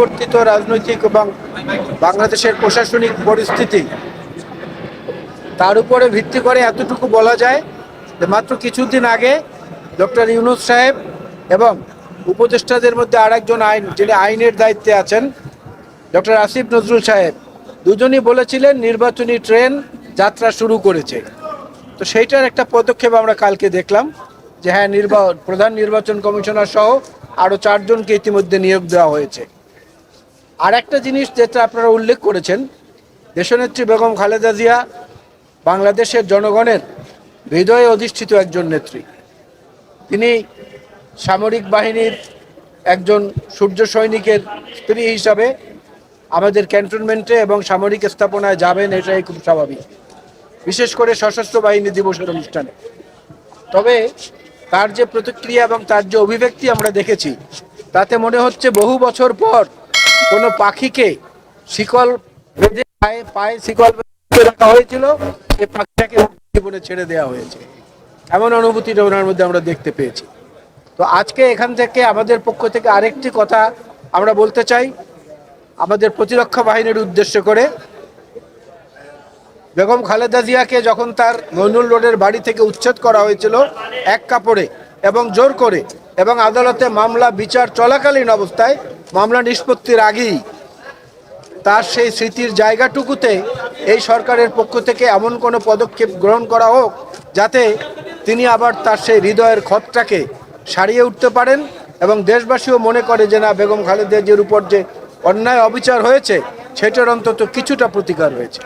পরিবর্তিত রাজনৈতিক এবং বাংলাদেশের প্রশাসনিক পরিস্থিতি। তার উপরে ভিত্তি করে এতটুকু বলা যায় যে মাত্র কিছুদিন আগে ডক্টর ইউনুস সাহেব এবং উপদেষ্টাদের মধ্যে আরেকজন আইন, যিনি আইনের দায়িত্বে আছেন, ডক্টর আসিফ নজরুল সাহেব। দুজনই বলেছিলেন নির্বাচনী ট্রেন যাত্রা শুরু করেছে। তো সেইটার একটা পদক্ষেপ আমরা কালকে দেখলাম যে হ্যাঁ নির্বা, প্রধান নির্বাচন কমিশনার সহ আরও চারজনকে ইতিমধ্যে নিয়োগ দেওয়া হয়েছে। আর একটা জিনিস যেটা আপনারা উল্লেখ করেছেন, দেশনেত্রী বেগম খালেদা জিয়া বাংলাদেশের জনগণের হৃদয়ে অধিষ্ঠিত একজন নেত্রী। তিনি সামরিক বাহিনীর একজন সূর্য সৈনিকের স্ত্রী হিসাবে আমাদের ক্যান্টনমেন্টে এবং সামরিক স্থাপনায় যাবেন, এটাই খুব স্বাভাবিক। বিশেষ করে সশস্ত্র বাহিনী দিবসের অনুষ্ঠানে। তবে তার যে প্রতিক্রিয়া এবং তার যে অভিব্যক্তি আমরা দেখেছি, তাতে মনে হচ্ছে বহু বছর পর কোনো পাখিকে শিকল বেঁধে পায়ে পায়ে শিকল বেঁধে রাখা হয়েছিল, সে পাখিটাকে জীবনে ছেড়ে দেওয়া হয়েছে। এমন অনুভূতিটা ওনার মধ্যে আমরা দেখতে পেয়েছি। তো আজকে এখান থেকে আমাদের পক্ষ থেকে আরেকটি কথা আমরা বলতে চাই। আমাদের প্রতিরক্ষা বাহিনীর উদ্দেশ্য করে বেগম খালেদা জিয়াকে যখন তার মইনুল রোডের বাড়ি থেকে উচ্ছেদ করা হয়েছিল, এক কাপড়ে এবং জোর করে, এবং আদালতে মামলা, বিচার চলাকালীন অবস্থায় মামলা নিষ্পত্তির আগেই তার সেই স্মৃতির জায়গাটুকুতে এই সরকারের পক্ষ থেকে এমন কোনো পদক্ষেপ গ্রহণ করা হোক যাতে তিনি আবার তার সেই হৃদয়ের ক্ষতটাকে সারিয়ে উঠতে পারেন এবং দেশবাসীও মনে করে যে না, বেগম খালেদা জিয়ার উপর যে অন্যায় অবিচার হয়েছে, সেটার অন্তত কিছুটা প্রতিকার হয়েছে।